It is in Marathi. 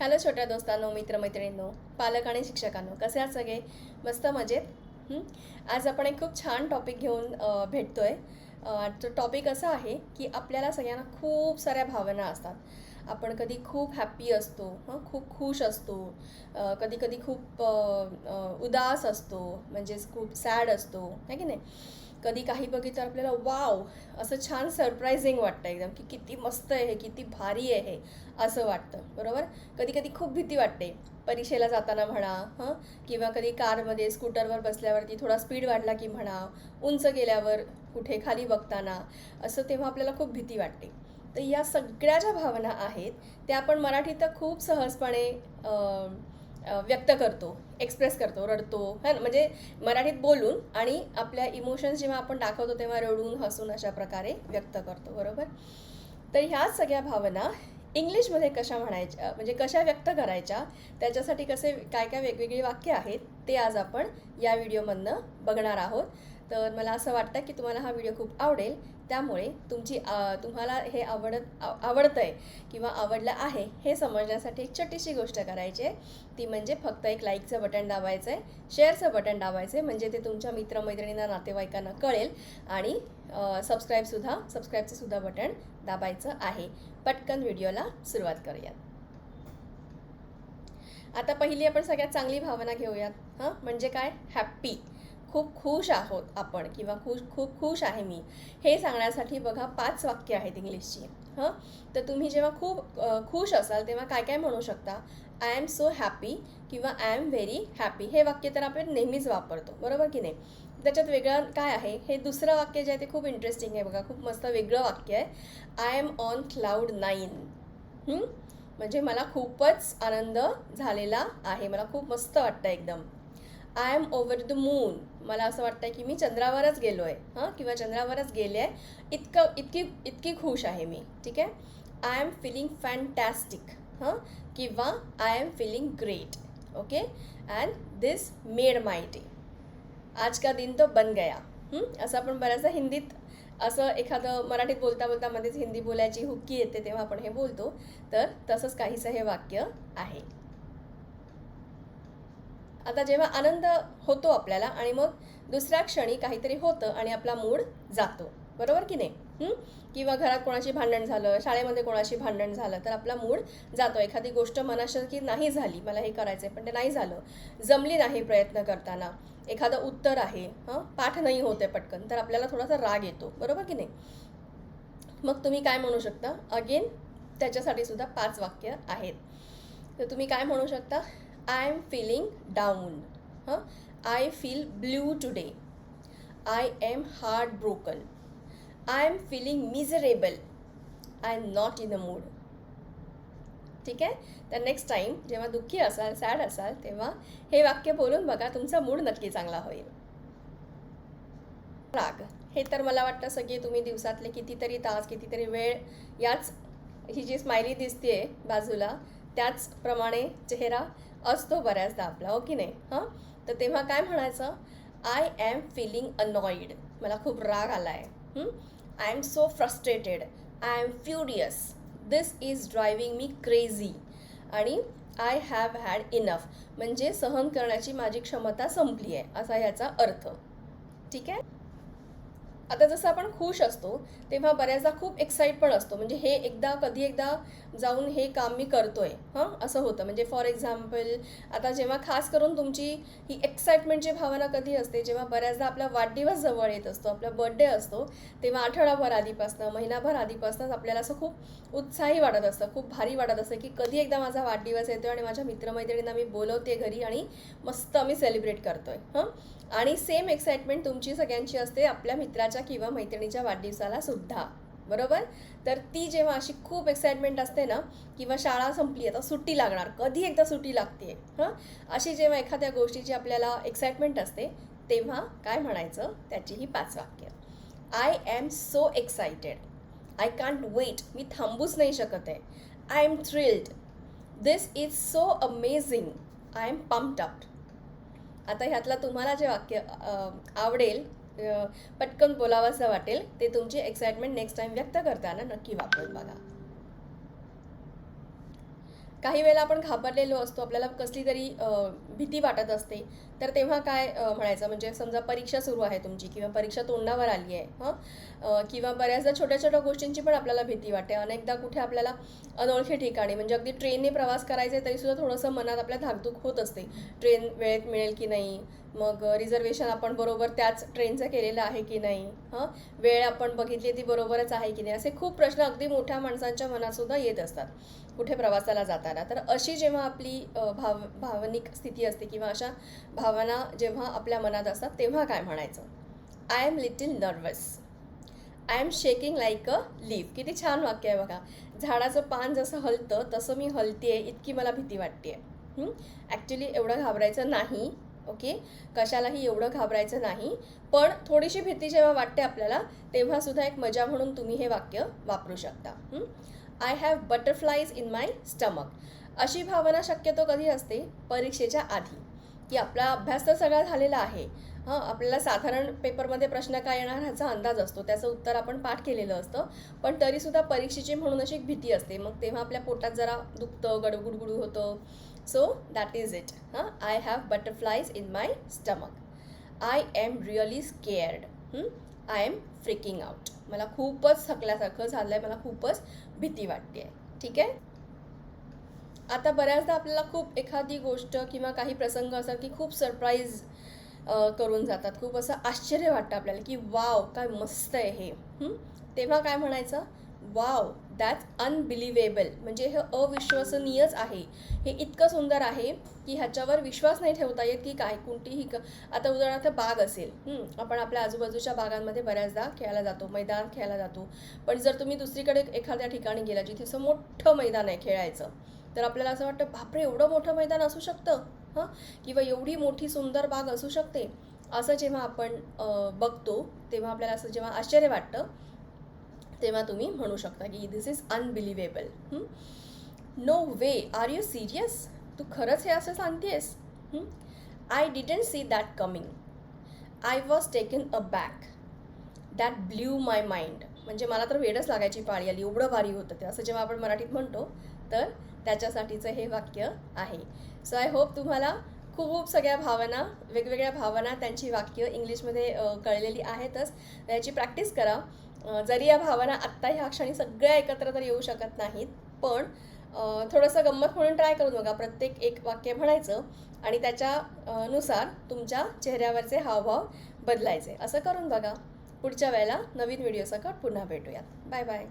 हॅलो छोट्या दोस्तांनो मित्रमैत्रिणींनो पालक आणि शिक्षकांनो कसे आहात सगळे? मस्त मजेत? आज आपण एक खूप छान टॉपिक घेऊन भेटतो आहे तो टॉपिक असा आहे की आपल्याला सगळ्यांना खूप साऱ्या भावना असतात. आपण कधी खूप हॅप्पी असतो हं? खूप खुश असतो. कधी कधी खूप उदास असतो म्हणजेच खूप सॅड असतो. है की नाही? कधी काही बघितलं आपल्याला वाव असं छान सरप्रायझिंग वाटतं एकदम की किती मस्त आहे हे किती भारी आहे हे असं वाटतं बरोबर? कधी कधी खूप भीती वाटते परीक्षेला जाताना म्हणा हं? किंवा कधी कारमध्ये स्कूटरवर बसल्यावरती थोडा स्पीड वाढला की म्हणा उंच गेल्यावर कुठे खाली बघताना असं तेव्हा आपल्याला खूप भीती वाटते. तर या सगळ्या ज्या भावना आहेत त्या आपण मराठीत तर खूप सहजपणे व्यक्त करतो एक्सप्रेस करतो रडतो है ना? म्हणजे मराठीत बोलून आणि आपल्या इमोशन्स जेव्हा आपण दाखवतो तेव्हा रडून हसून अशा प्रकारे व्यक्त करतो बरोबर? तर ह्या सगळ्या भावना इंग्लिशमध्ये कशा म्हणायच्या म्हणजे कशा व्यक्त करायच्या त्याच्यासाठी कसे काय काय वेगवेगळी वाक्य आहेत ते आज आपण या व्हिडिओमधनं बघणार आहोत. तर मला असं वाटतं की तुम्हाला हा व्हिडिओ खूप आवडेल. त्यामुळे तुमची तुम्हाला हे आवडत आवडतं आहे किंवा आवडलं आहे हे समजण्यासाठी एक छोटीशी गोष्ट करायची आहे. ती म्हणजे फक्त एक लाईकचं बटन दाबायचं आहे शेअरचं बटन दाबायचं आहे म्हणजे ते तुमच्या मित्रमैत्रिणींना नातेवाईकांना कळेल आणि सबस्क्राईबसुद्धा सबस्क्राईबचंसुद्धा बटन दाबायचं आहे. पटकन व्हिडिओला सुरुवात करूयात. आता पहिली आपण सगळ्यात चांगली भावना घेऊयात. हां? म्हणजे काय? हॅप्पी खूप खुश आहोत आपण किंवा खुश खूप खुश आहे मी हे सांगण्यासाठी बघा पाच वाक्य आहेत इंग्लिशची. हं? तर तुम्ही जेव्हा खूप खुश असाल तेव्हा काय काय म्हणू शकता? आय एम सो हॅपी किंवा आय एम व्हेरी हॅपी हे वाक्य तर आपण नेहमीच वापरतो बरोबर की नाही? त्याच्यात वेगळं काय आहे? हे दुसरं वाक्य जे आहे ते खूप इंटरेस्टिंग आहे बघा खूप मस्त वेगळं वाक्य आहे. I am on cloud nine म्हणजे मला खूपच आनंद झालेला आहे मला खूप मस्त वाटतं एकदम. I am over the moon मला असं वाटतं की मी चंद्रावरच गेलो आहे हां? किंवा चंद्रावरच गेले आहे इतकं इतकी इतकी खुश आहे मी. ठीक आहे? आय एम फिलिंग फॅन्टॅस्टिक हां? किंवा I am feeling great okay and this made my day आज का दिन तो बन गया. असं आपण बऱ्याचदा हिंदीत असं एखादं मराठीत बोलता बोलता मध्येच हिंदी बोलायची हुक्की येते तेव्हा आपण हे बोलतो. तर तसंच काहीसं हे वाक्य आहे. आता जेव्हा आनंद होतो आपल्याला आणि मग दुसऱ्या क्षणी काहीतरी होतं आणि आपला मूड जातो. बरोबर की नाही? किंवा घरात कोणाशी भांडण झालं शाळेमध्ये कोणाशी भांडण झालं तर आपला मूड जातो. एखादी गोष्ट मनाशी नाही झाली मला हे करायचं आहे पण ते नाही झालं जमली नाही प्रयत्न करताना एखादं उत्तर आहे हां? पाठ नाही होते पटकन तर आपल्याला थोडासा राग येतो. बरोबर की नाही? मग तुम्ही काय म्हणू शकता? अगेन त्याच्यासाठी सुद्धा पाच वाक्य आहेत. तर तुम्ही काय म्हणू शकता? आय एम फिलिंग डाऊन हां I feel blue today I am heart broken I am feeling miserable I am not in a mood ठीक आहे? तर नेक्स्ट टाईम जेव्हा दुःखी असाल सॅड असाल तेव्हा हे वाक्य बोलून बघा तुमचा मूड नक्की चांगला होईल. राग. हे तर मला वाटतं सगळे तुम्ही दिवसातले कितीतरी तास कितीतरी वेळ याच ही जी स्माइली दिसते बाजूला त्याचप्रमाणे चेहरा असतो बऱ्याचदा आपला हो की नाही? हां? तर तेव्हा काय म्हणायचं? आय ॲम फिलिंग अनॉइड मला खूप राग आला आहे I am so frustrated I am furious this is driving me crazy आणि आय हॅव हॅड इनफ म्हणजे सहन करण्याची माझी क्षमता संपली आहे असा ह्याचा अर्थ. ठीक आहे? आता जसं आपण खुश असतो तेव्हा बऱ्याचदा खूप एक्साईट पण असतो. म्हणजे हे एकदा कधी एकदा जाऊन हे काम मी करतोय. हां? असं होतं. म्हणजे फॉर एक्झाम्पल आता जेव्हा खास करून तुमची ही एक्साइटमेंटची भावना कधी असते जेव्हा बऱ्याचदा आपला वाढदिवस जवळ येत असतो आपला बर्थडे असतो तेव्हा आठवडाभर आधीपासनं महिनाभर आधीपासूनच आपल्याला असं खूप उत्साही वाटत असतं खूप भारी वाटत असतं की कधी एकदा माझा वाढदिवस येतो आणि माझ्या मित्रमैत्रिणींना मी बोलवते घरी आणि मस्त आम्ही सेलिब्रेट करतोय. हं? आणि सेम एक्साइटमेंट तुमची सगळ्यांची असते आपल्या मित्राच्या किंवा मैत्रिणीच्या वाढदिवसाला सुद्धा. बरोबर? तर ती जेव्हा अशी खूप एक्साइटमेंट असते ना किंवा शाळा संपली आता सुट्टी लागणार कधी एकदा सुट्टी लागते हां? अशी जेव्हा एखाद्या गोष्टीची आपल्याला एक्साइटमेंट असते तेव्हा काय म्हणायचं? त्याची ही पाच वाक्य. I am so excited I can't wait मी थांबूच नाही शकत आहे. I am thrilled this is so amazing I am pumped up आता ह्यातला तुम्हाला जे वाक्य आवडेल पटकन बोलावंसं वाटेल. ते तुमची एक्साइटमेंट नेक्स्ट टाइम व्यक्त करताना नक्की वापरून बघा. काही वेळेला आपण घाबरलेलो असतो आपल्याला कसली तरी भीती वाटत असते. तर तेव्हा काय म्हणायचं? म्हणजे समजा परीक्षा सुरू आहे तुमची किंवा परीक्षा तोंडावर आली आहे हं? किंवा बऱ्याचदा छोट्या छोट्या गोष्टींची पण आपल्याला भीती वाटते. अनेकदा कुठे आपल्याला अनोळखी ठिकाणी म्हणजे अगदी ट्रेनने प्रवास करायचा आहे तरीसुद्धा थोडंसं मनात आपल्या धाकधूक होत असते. ट्रेन वेळेत मिळेल की नाही? मग रिझर्वेशन आपण बरोबर त्याच ट्रेनचं केलेलं आहे की नाही? हं? वेळ आपण बघितली ती बरोबरच आहे की नाही? असे खूप प्रश्न अगदी मोठ्या माणसांच्या मनातसुद्धा येत असतात कुठे प्रवासाला जाताना. तर अशी जेव्हा आपली भाव भावनिक स्थिती असते किंवा अशा भावना जेव्हा आपल्या मनात असतात तेव्हा काय म्हणायचं? I am little nervous I am shaking like a leaf किती छान वाक्य आहे बघा. झाडाचं पान जसं हलतं तसं मी हलते इतकी मला भीती वाटते ॲक्च्युली एवढं घाबरायचं नाही. ओके? कशालाही एवढं घाबरायचं नाही. पण थोडीशी भीती जेव्हा वाटते आपल्याला तेव्हा सुद्धा एक मजा म्हणून तुम्ही हे वाक्य वापरू शकता. I have butterflies in my stomach अशी भावना शक्यतो कधी असते? परीक्षेच्या आधी. की आपला अभ्यास तर सगळा झालेला आहे. हां आपल्याला साधारण पेपरमध्ये प्रश्न काय येणार ह्याचा अंदाज असतो. त्याचं उत्तर आपण पाठ केलेलं असतं. पण तरीसुद्धा परीक्षेची म्हणून अशी एक भीती असते. मग तेव्हा आपल्या पोटात जरा दुखतं गडगुडगुडू होतं. सो दॅट इज इट हां I have butterflies in my stomach I am really scared I am freaking out मला खूपच थकल्यासारखं झालं आहे मला खूपच भीती वाटते आहे ठीक आहे? आता बऱ्याचदा आपल्याला खूप एखादी गोष्ट किंवा काही प्रसंग असतात की खूप सरप्राईज करून जातात. खूप असं आश्चर्य वाटतं आपल्याला की वाव काय मस्त आहे हे. तेव्हा काय म्हणायचं? वाव दॅट्स अनबिलिवेबल म्हणजे हे अविश्वसनीयच आहे. हे इतकं सुंदर आहे की ह्याच्यावर विश्वास नाही ठेवता येत की काय कोणतीही क आता उदाहरणार्थ बाग असेल. आपण आपल्या आजूबाजूच्या बागांमध्ये बऱ्याचदा खेळायला जातो मैदान खेळायला जातो. पण जर तुम्ही दुसरीकडे एखाद्या ठिकाणी गेला जिथे असं मोठं मैदान आहे खेळायचं तर आपल्याला असं वाटतं बापरे एवढं मोठं मैदान असू शकतं? हां? किंवा एवढी मोठी सुंदर बाग असू शकते? असं जेव्हा आपण बघतो तेव्हा आपल्याला असं जेव्हा आश्चर्य वाटतं तेव्हा तुम्ही म्हणू शकता की this is unbelievable no way are you serious तू खरंच हे असं सांगतेस I didn't see that coming I was taken aback that blew my mind म्हणजे मला तर वेळच लागायची पाळी आली. एवढं भारी होतं ते. असं जेव्हा आपण मराठीत म्हणतो तर त्याच्यासाठीचं हे वाक्य आहे. सो आय होप तुम्हाला खूप सगळ्या भावना वेगवेगळ्या भावना त्यांची वाक्य इंग्लिशमध्ये कळलेली आहेतच. याची प्रॅक्टिस करा. जरी या भावना आत्ता ह्या क्षणी सगळ्या एकत्र तर येऊ शकत नाहीत पण थोडंसं गंमत म्हणून ट्राय करून बघा. प्रत्येक एक वाक्य म्हणायचं आणि त्याच्यानुसार तुमच्या चेहऱ्यावरचे हावभाव बदलायचे. असं करून बघा. पुढच्या वेळेला नवीन व्हिडिओसकट पुन्हा भेटूयात. Bye bye